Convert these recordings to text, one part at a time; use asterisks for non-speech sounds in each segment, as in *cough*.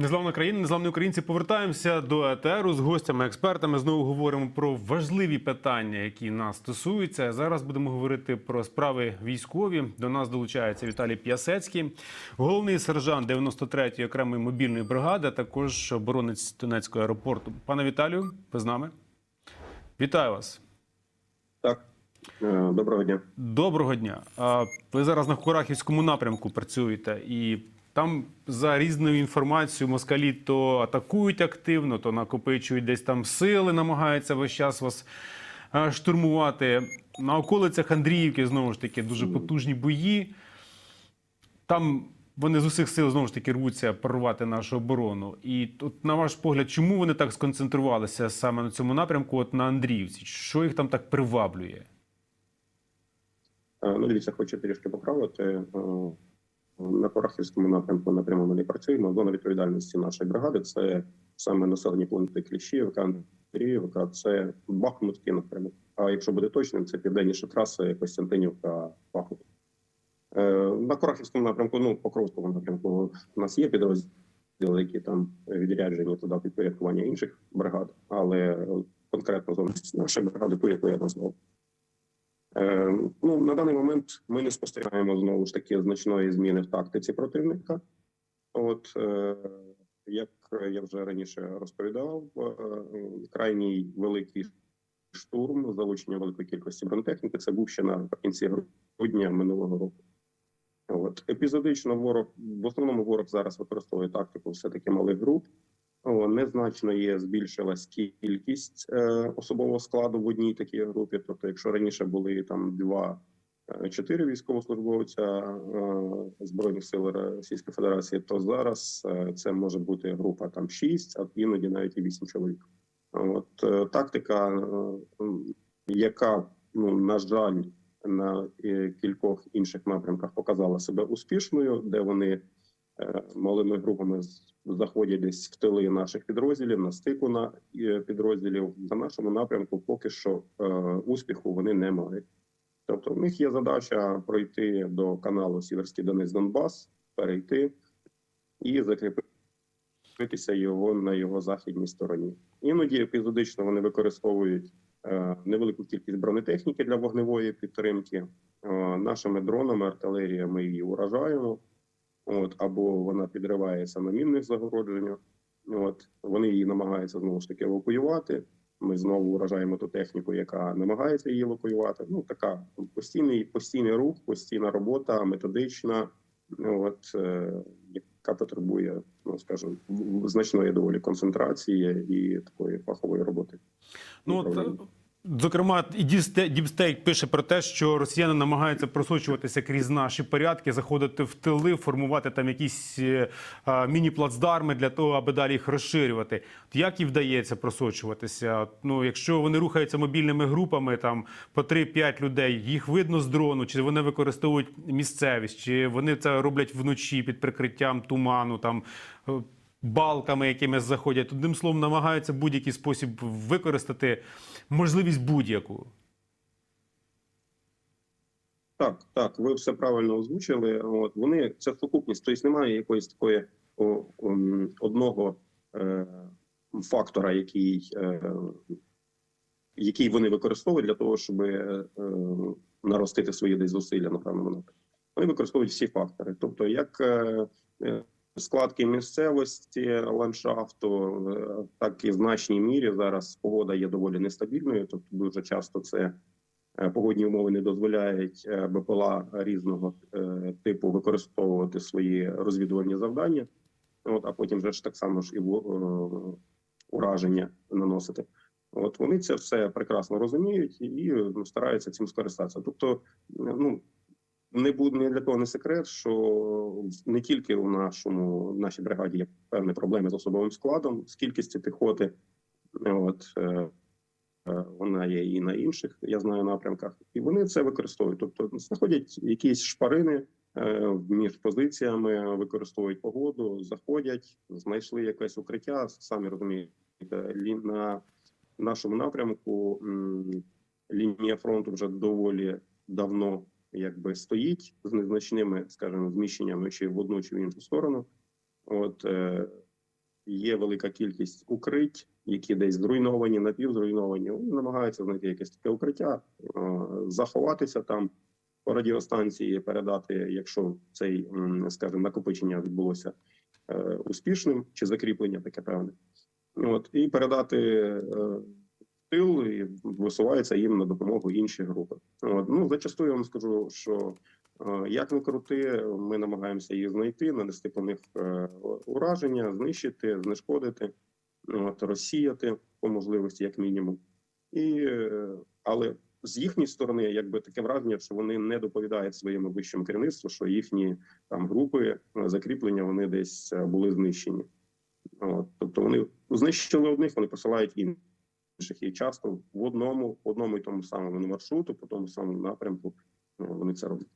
Незламна країна, незламні українці. Повертаємося до етеру з гостями, експертами. Знову говоримо про важливі питання, які нас стосуються. Зараз будемо говорити про справи військові. До нас долучається Віталій П'ясецький, головний сержант 93-ї окремої мобільної бригади, а також оборонець Донецького аеропорту. Пане Віталію, ви з нами? Вітаю вас. Так, Е, доброго дня. Доброго дня. Ви зараз на Курахівському напрямку працюєте, і там за різною інформацією москалі то атакують активно, то накопичують десь там сили, намагаються весь час вас е, штурмувати. На околицях Андріївки знову ж таки дуже потужні бої. Там вони з усіх сил знову ж таки рвуться прорвати нашу оборону. І от, на ваш погляд, чому вони так сконцентрувалися саме на цьому напрямку, от на Андріївці? Що їх там так приваблює? Е, Ну, дивіться, хочу трішки поправити. На Порахівському напрямку напряму ми не працюємо. Зона відповідальності нашої бригади це саме населені пункти Кліщівка, Андріївка, це Бахмутський напрямок. А якщо буде точним, це південніша траса Костянтинівка Бахмут. Е, На Корахівському напрямку, ну, Покровському напрямку, у нас є підрозділи, які там відряджені туди підпорядкування інших бригад, але конкретно зона нашої бригади, ту, яку я назвав. Е, ну, на даний момент ми не спостерігаємо знову ж таки значної зміни в тактиці противника. От е, як я вже раніше розповідав, е, крайній великий штурм, залучення великої кількості бронетехніки, це був ще наприкінці грудня минулого року. От епізодично ворог в основному ворог зараз використовує тактику все таки малих груп. Незначно є збільшилась кількість е, особового складу в одній такій групі. Тобто, якщо раніше були там два е, військовослужбовця е, збройних сил Російської Федерації, то зараз е, це може бути група там шість, а іноді навіть і вісім чоловік. От е, тактика, е, яка ну на жаль на е, кількох інших напрямках показала себе успішною, де вони малими групами заходять десь в тили наших підрозділів, на стику на е, підрозділів. За нашому напрямку поки що е, успіху вони не мають. Тобто, в них є задача пройти до каналу Сіверський Донець Донбас, перейти і закріпитися його на його західній стороні. Іноді епізодично вони використовують е, невелику кількість бронетехніки для вогневої підтримки. Е, нашими дронами, артилерія ми її уражаємо. От або вона підривається на мінних загородженнях. От вони її намагаються знову ж таки евакуювати. Ми знову вражаємо ту техніку, яка намагається її евакуювати. Ну така постійний постійний рух, постійна робота, методична, от е, яка потребує, ну скажімо, значної доволі концентрації і такої фахової роботи. Ну, от. Зокрема, і Діпсте- Діпстейк пише про те, що росіяни намагаються просочуватися крізь наші порядки, заходити в тили, формувати там якісь е, міні-плацдарми для того, аби далі їх розширювати. От Як їм вдається просочуватися? Ну, якщо вони рухаються мобільними групами, там по 3-5 людей, їх видно з дрону, чи вони використовують місцевість, чи вони це роблять вночі під прикриттям туману, там. Е, Балками, якими заходять, одним словом, намагаються будь-який спосіб використати можливість будь-яку. Так, так, ви все правильно озвучили. От вони це сукупність, тобто немає якоїсь такої о, ом, одного е, фактора, який, е, який вони використовують для того, щоб е, наростити свої десь зусилля на певному. Вони використовують всі фактори, тобто як е, е, складки місцевості ландшафту, так і в значній мірі зараз погода є доволі нестабільною. Тобто, дуже часто це Е, погодні умови не дозволяють е, БПЛА різного е, типу використовувати свої розвідувальні завдання. От, а потім вже ж так само ж і ураження наносити. От вони це все прекрасно розуміють і ну, стараються цим скористатися. Тобто, ну не буде не для того не секрет, що не тільки у нашому в нашій бригаді є певні проблеми з особовим складом, з кількістю піхоти. От е, Е, Вона є і на інших, я знаю, напрямках, і вони це використовують. Тобто знаходять якісь шпарини е, між позиціями, використовують погоду, заходять, знайшли якесь укриття. Самі розумієте, лі- на нашому напрямку лінія фронту вже доволі давно якби стоїть з незначними, скажімо, зміщеннями чи в одну чи в іншу сторону. От е, є велика кількість укрить, які десь зруйновані, напівзруйновані. Вони намагаються знайти якесь таке укриття, е, заховатися там по радіостанції, передати, якщо цей, скажімо, накопичення відбулося е, успішним чи закріплення таке певне. От і передати е, тил і висувається їм на допомогу інші групи. От ну зачастую я вам скажу, що е, як не крути, ми намагаємося їх знайти, нанести по них е, ураження, знищити, знешкодити, от, розсіяти по можливості, як мінімум. І, е, але з їхньої сторони, якби таке враження, що вони не доповідають своєму вищому керівництву, що їхні там групи закріплення вони десь були знищені. От, тобто вони знищили одних, вони посилають інших. І часто в одному, в одному і тому самому маршруту, по тому самому напрямку е, вони це роблять.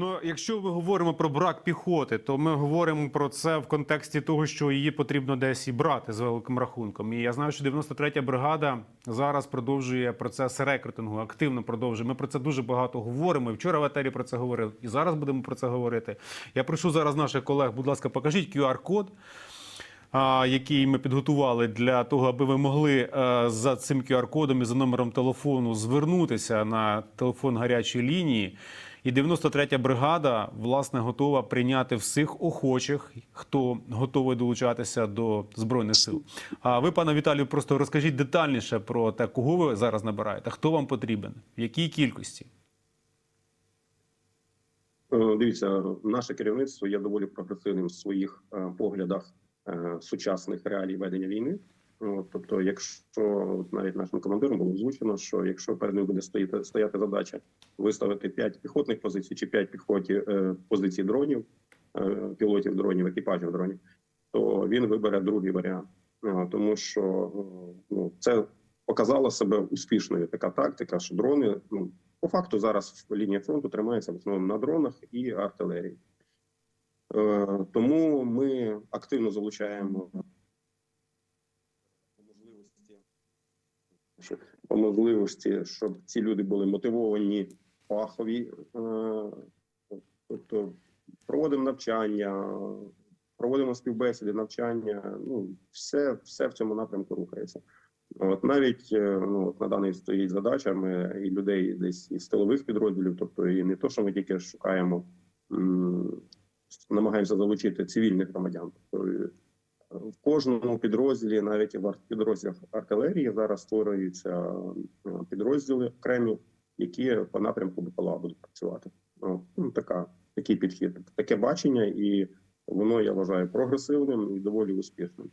Ну, якщо ми говоримо про брак піхоти, то ми говоримо про це в контексті того, що її потрібно десь і брати з великим рахунком. І я знаю, що 93-я бригада зараз продовжує процес рекрутингу, активно продовжує. Ми про це дуже багато говоримо. І Вчора в етері про це говорили, і зараз будемо про це говорити. Я прошу зараз наших колег, будь ласка, покажіть QR-код. Який ми підготували для того, аби ви могли е, за цим QR-кодом і за номером телефону звернутися на телефон гарячої лінії. І 93-я бригада власне готова прийняти всіх охочих, хто готовий долучатися до збройних сил. А ви, пане Віталію, просто розкажіть детальніше про те, кого ви зараз набираєте, хто вам потрібен, в якій кількості. Е, Дивіться, наше керівництво є доволі прогресивним в своїх е, поглядах сучасних реалій ведення війни. От, тобто, якщо навіть нашим командиром було озвучено, що якщо перед ним буде стояти, стояти задача виставити 5 піхотних позицій чи 5 піхоті е, позицій дронів, е, пілотів дронів, екіпажів дронів, то він вибере другий варіант, Е, тому що е, ну це показала себе успішною така тактика, що дрони ну по факту зараз лінія фронту тримається в основному на дронах і артилерії. Е, Тому ми активно залучаємо можливості, по можливості, щоб ці люди були мотивовані, фахові, е, тобто проводимо навчання, проводимо співбесіди, навчання. Ну, все, все в цьому напрямку рухається. От навіть е, ну на даний стоїть задача. Ми і людей десь із тилових підрозділів, тобто і не то, що ми тільки шукаємо, намагаємося залучити цивільних громадян. Е, в кожному підрозділі, навіть в підрозділах артилерії, зараз створюються е, підрозділи окремі, які по напрямку БПЛА будуть працювати. Ну, ну, така такий підхід, таке бачення, і воно я вважаю прогресивним і доволі успішним.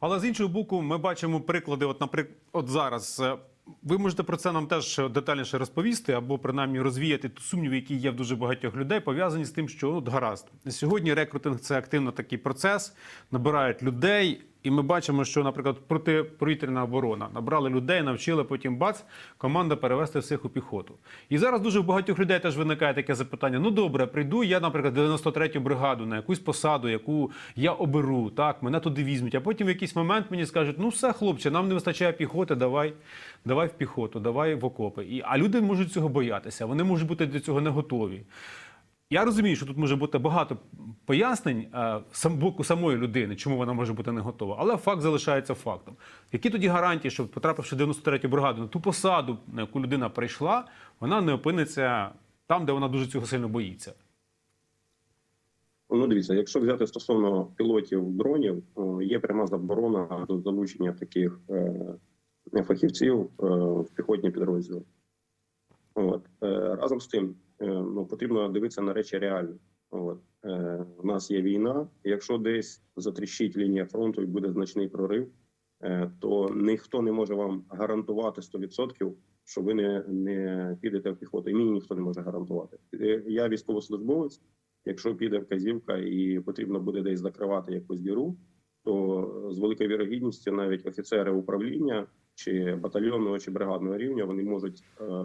Але з іншого боку, ми бачимо приклади. От, наприклад, от зараз е, ви можете про це нам теж детальніше розповісти, або принаймні розвіяти ту сумніви, які є в дуже багатьох людей, пов'язані з тим, що от гаразд сьогодні рекрутинг це активно такий процес, набирають людей. І ми бачимо, що, наприклад, протиповітряна оборона набрали людей, навчили потім бац, команда перевести всіх у піхоту. І зараз дуже в багатьох людей теж виникає таке запитання: ну добре, прийду я, наприклад, 93-ю бригаду на якусь посаду, яку я оберу, так мене туди візьмуть. А потім в якийсь момент мені скажуть: ну все, хлопче, нам не вистачає піхоти, давай, давай в піхоту, давай в окопи. І а люди можуть цього боятися, вони можуть бути до цього не готові. Я розумію, що тут може бути багато пояснень е, сам боку самої людини, чому вона може бути не готова, але факт залишається фактом. Які тоді гарантії, що потрапивши в 93-ю бригаду на ту посаду, на яку людина прийшла, вона не опиниться там, де вона дуже цього сильно боїться? Ну, дивіться, якщо взяти стосовно пілотів дронів, є пряма заборона до залучення таких е, фахівців е, в піхотні підрозділи. От е, разом з тим, е, ну потрібно дивитися на речі реально. От е, у нас є війна. Якщо десь затріщить лінія фронту і буде значний прорив, е, то ніхто не може вам гарантувати 100%, що ви не, не підете в піхоту. І мені ніхто не може гарантувати. Е, Я військовослужбовець. Якщо піде вказівка і потрібно буде десь закривати якусь діру, то з великою вірогідністю навіть офіцери управління чи батальйонного чи бригадного рівня вони можуть е,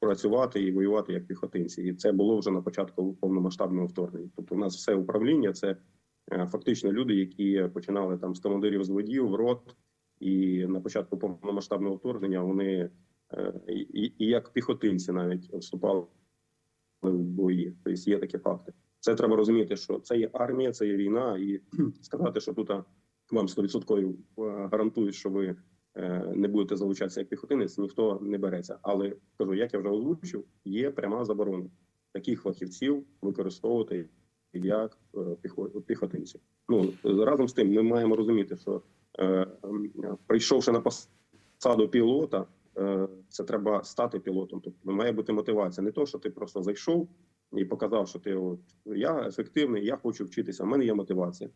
працювати і воювати як піхотинці. І це було вже на початку повномасштабного вторгнення. Тобто, у нас все управління це е, фактично люди, які починали там з командирів зводів, рот, і на початку повномасштабного вторгнення вони е, і, і як піхотинці навіть вступали в бої. Тобто є такі факти. Це треба розуміти, що це є армія, це є війна, і *clears throat* сказати, що тут вам 100% гарантують, що ви е, не будете залучатися як піхотинець, ніхто не береться. Але кажу, як я вже озвучив, є пряма заборона таких фахівців використовувати як е, піхотинців. Ну разом з тим, ми маємо розуміти, що е, прийшовши на посаду пілота, е, це треба стати пілотом. Тобто має бути мотивація. Не то, що ти просто зайшов і показав, що ти от я ефективний, я хочу вчитися. У мене є мотивація.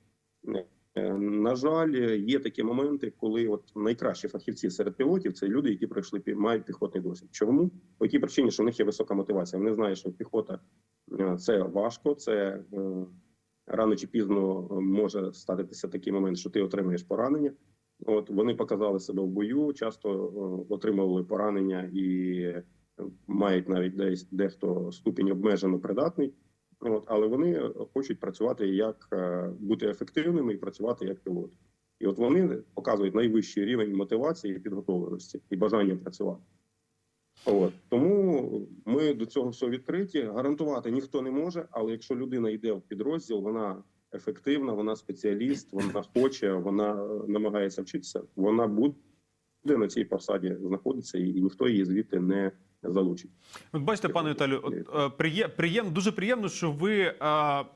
Е, На жаль, є такі моменти, коли от найкращі фахівці серед пілотів це люди, які пройшли мають піхотний досвід. Чому по якій причині, що в них є висока мотивація? Вони знають, що піхота е, це важко, це е, рано чи пізно може статися такий момент, що ти отримаєш поранення. От вони показали себе в бою, часто отримували поранення і мають навіть десь дехто ступінь обмежено придатний. От, але вони хочуть працювати як е, бути ефективними і працювати як пілоти. І от вони показують найвищий рівень мотивації, і підготовленості і бажання працювати. От тому ми до цього всього відкриті. Гарантувати ніхто не може, але якщо людина йде в підрозділ, вона ефективна, вона спеціаліст, вона хоче, вона е, намагається вчитися. Вона буде на цій посаді знаходитися, і, і ніхто її звідти не залучить. От бачите, пане Віталію, от, е, приєм, дуже приємно, що ви е,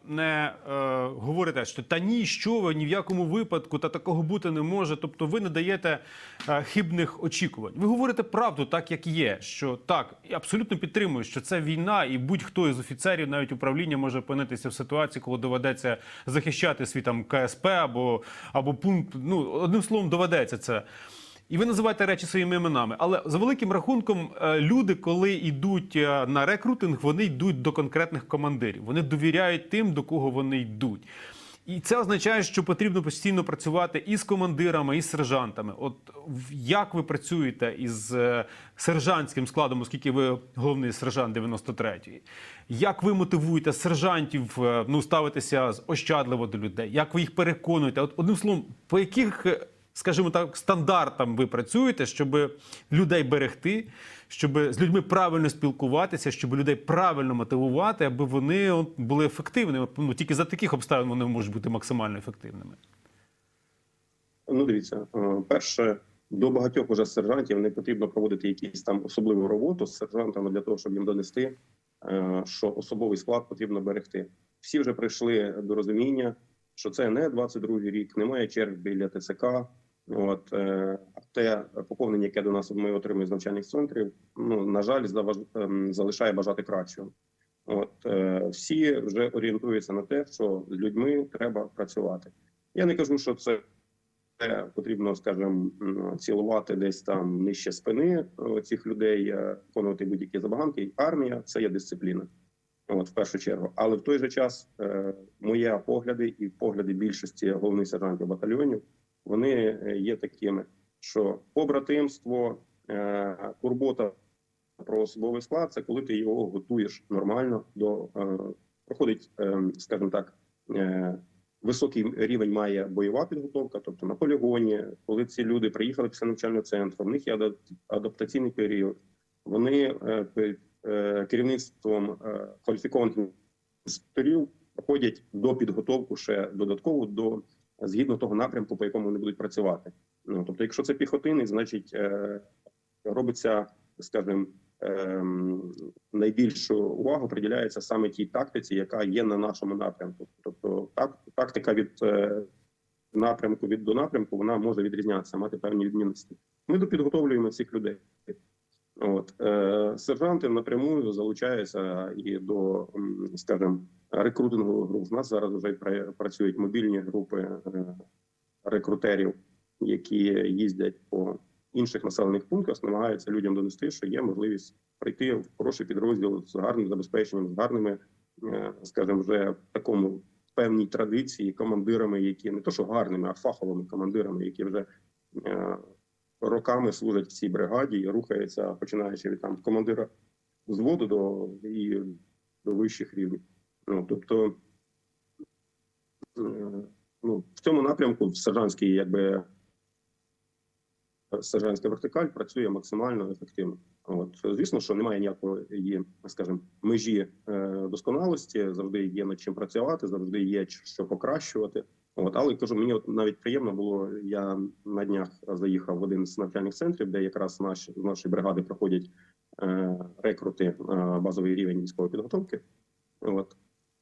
не е, говорите, що та ні, що ви ні в якому випадку, та такого бути не може. Тобто ви не даєте е, хибних очікувань. Ви говорите правду, так як є. Що так, абсолютно підтримую, що це війна, і будь-хто із офіцерів, навіть управління, може опинитися в ситуації, коли доведеться захищати свій там КСП або, або пункт. Ну одним словом, доведеться це. І ви називаєте речі своїми іменами. Але за великим рахунком, е, люди, коли йдуть е, на рекрутинг, вони йдуть до конкретних командирів. Вони довіряють тим, до кого вони йдуть. І це означає, що потрібно постійно працювати і з командирами, і з сержантами. От як ви працюєте із е, сержантським складом, оскільки ви головний сержант 93-ї? Як ви мотивуєте сержантів ну, ставитися ощадливо до людей? Як ви їх переконуєте? От одним словом, по яких скажімо так, стандартам ви працюєте, щоб людей берегти, щоб з людьми правильно спілкуватися, щоб людей правильно мотивувати, аби вони були ефективними. Ну тільки за таких обставин вони можуть бути максимально ефективними. Ну, дивіться, е, перше, до багатьох уже сержантів не потрібно проводити якісь там особливу роботу з сержантами для того, щоб їм донести, е, що особовий склад потрібно берегти. Всі вже прийшли до розуміння, що це не 22-й рік, немає черг біля ТЦК. От е, те поповнення, яке до нас ми отримуємо з навчальних центрів, ну на жаль, заваж- ем, залишає бажати кращого. От е, всі вже орієнтуються на те, що з людьми треба працювати. Я не кажу, що це це потрібно, скажімо, цілувати десь там нижче спини е, цих людей, е, виконувати будь-які забаганки. Армія це є дисципліна. От в першу чергу, але в той же час е, мої погляди і погляди більшості головних сержантів батальйонів вони е, є такими, що побратимство, е, турбота про особовий склад це коли ти його готуєш нормально до е, проходить, скажімо так. Високий рівень має бойова підготовка, тобто на полігоні, коли ці люди приїхали після навчального центру, в них є адап- адаптаційний період. Вони під керівництвом кваліфікованих інструкторів проходять до підготовку ще додатково до згідно того напрямку, по якому вони будуть працювати. Ну тобто, якщо це піхотинець, значить е, робиться, скажімо, ем, найбільшу увагу приділяється саме тій тактиці, яка є на нашому напрямку. Тобто, так, тактика від е, напрямку від до напрямку вона може відрізнятися, мати певні відмінності. Ми допідготовлюємо цих людей. От е, сержанти напряму залучаються і до, скажімо, рекрутингу груп. У нас зараз вже працюють мобільні групи е, рекрутерів, які їздять по інших населених пунктах, намагаються людям донести, що є можливість прийти в хороший підрозділ з гарним забезпеченням, з гарними, е, скажімо, вже в такому певній традиції командирами, які не то що гарними, а фаховими командирами, які вже роками служать в цій бригаді і рухаються, починаючи від там командира взводу до і до вищих рівнів. Ну тобто, е, ну в цьому напрямку в сержантській, якби сержантська вертикаль працює максимально ефективно. От звісно, що немає ніякої, скажімо, межі е, досконалості. Завжди є над чим працювати, завжди є що покращувати. От, але кажу, мені от навіть приємно було. Я на днях заїхав в один з навчальних центрів, де якраз наші з нашої бригади проходять е, рекрути е, базовий рівень військової підготовки. От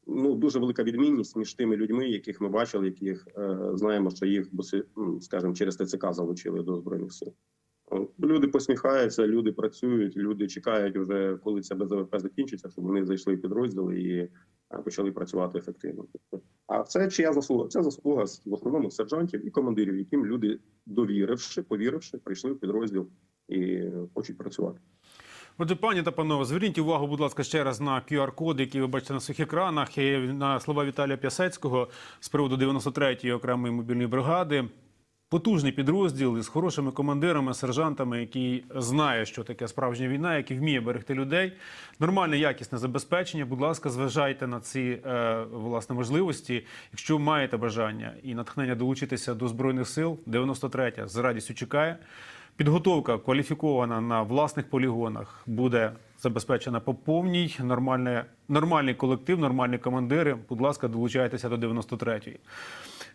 ну дуже велика відмінність між тими людьми, яких ми бачили, яких е, знаємо, що їх скажімо, через ТЦК залучили до збройних сил. Люди посміхаються, люди працюють, люди чекають вже, коли це БЗВП закінчиться, щоб вони зайшли підрозділи і е, почали працювати ефективно. А це чия заслуга? Це заслуга в основному сержантів і командирів, яким люди довіривши, повіривши, прийшли в підрозділ і хочуть працювати. Отже, пані та панове, зверніть увагу, будь ласка, ще раз на QR-код, який ви бачите на своїх екранах, і на слова Віталія П'ясецького з приводу 93-ї окремої мобільної бригади. Потужний підрозділ із хорошими командирами, сержантами, який знає, що таке справжня війна, який вміє берегти людей. Нормальне якісне забезпечення. Будь ласка, зважайте на ці е, власне можливості. Якщо маєте бажання і натхнення долучитися до збройних сил, 93-я з радістю чекає. Підготовка кваліфікована на власних полігонах буде забезпечена по повній. Нормальне, нормальний колектив, нормальні командири. Будь ласка, долучайтеся до 93-ї.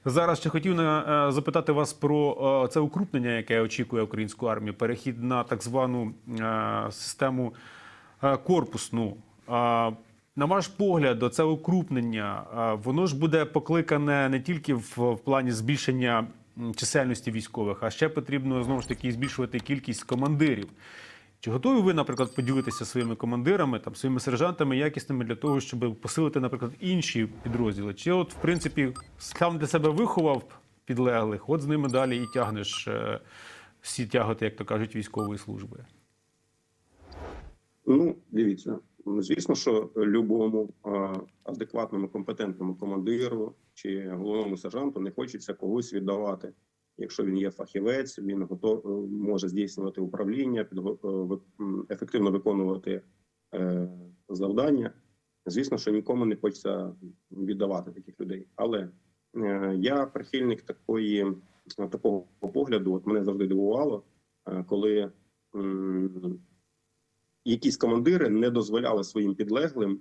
Зараз ще хотів е, запитати вас про е, це укрупнення, яке очікує українську армію, перехід на так звану е, систему корпусну. На ваш погляд, це укрупнення, воно ж буде покликане не тільки в плані збільшення чисельності військових, а ще потрібно знову ж таки збільшувати кількість командирів. Чи готові ви, наприклад, поділитися своїми командирами, там своїми сержантами якісними для того, щоб посилити, наприклад, інші підрозділи? Чи от, в принципі, сам для себе виховав підлеглих, от з ними далі і тягнеш е, всі тяготи, як то кажуть, військової служби? Ну, дивіться, звісно, що любому е, адекватному, компетентному командиру чи головному сержанту не хочеться когось віддавати. Якщо він є фахівець, він готов може здійснювати управління, е, ефективно виконувати е, завдання. Звісно, що нікому не хочеться віддавати таких людей. Але е, я прихильник такої такого погляду. От мене завжди дивувало, е, коли якісь командири не дозволяли своїм підлеглим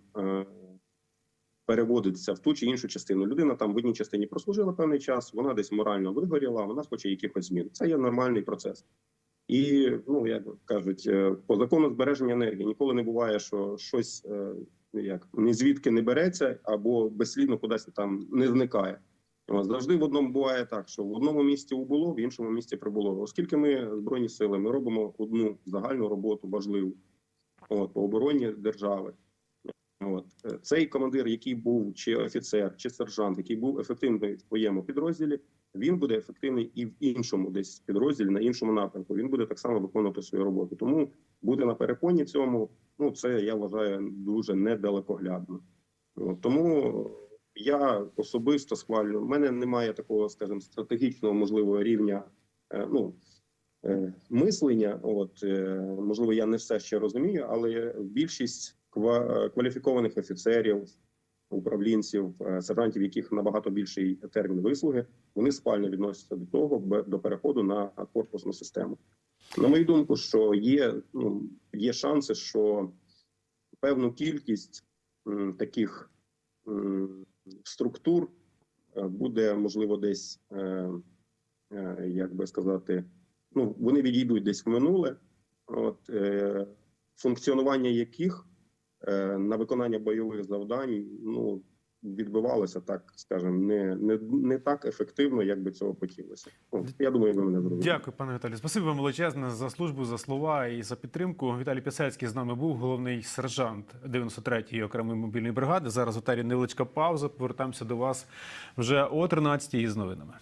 переводитися в ту чи іншу частину. Людина там в одній частині прослужила певний час, вона десь морально вигоріла, вона хоче якихось змін. Це є нормальний процес. І ну як кажуть, е, по закону збереження енергії ніколи не буває, що щось е, як ні звідки не береться або безслідно кудись там не зникає. Завжди в одному буває так, що в одному місці убуло, в іншому місці прибуло. Оскільки ми збройні сили, ми робимо одну загальну роботу важливу от, по обороні держави. От е, цей командир, який був чи офіцер, чи сержант, який був ефективний в своєму підрозділі, він буде ефективний і в іншому десь підрозділі, на іншому напрямку. Він буде так само виконувати свою роботу. Тому буде на перепоні цьому. Ну це я вважаю дуже недалекоглядно. От, тому я особисто схвалюю. У мене немає такого, скажімо, стратегічного можливого рівня. е, Ну е, мислення. От можливо, я не все ще розумію, але більшість кваліфікованих офіцерів, управлінців, е, сержантів, яких набагато більший термін вислуги, вони спально відносяться до того до переходу на корпусну систему. На мою думку, що є ну є шанси, що певну кількість таких структур е, буде можливо десь. Е, як би сказати, ну вони відійдуть десь в минуле, от функціонування яких на виконання бойових завдань ну відбивалося так, скажімо, не, не, не так ефективно, як би цього хотілося. Ну, я думаю, ви мене зрозуміли. Дякую, пане Віталію. Спасибі вам величезне за службу, за слова і за підтримку. Віталій Пісецький з нами був головний сержант 93-ї окремої мобільної бригади. Зараз в етері невеличка пауза. Повертаємося до вас вже о 13-й із новинами.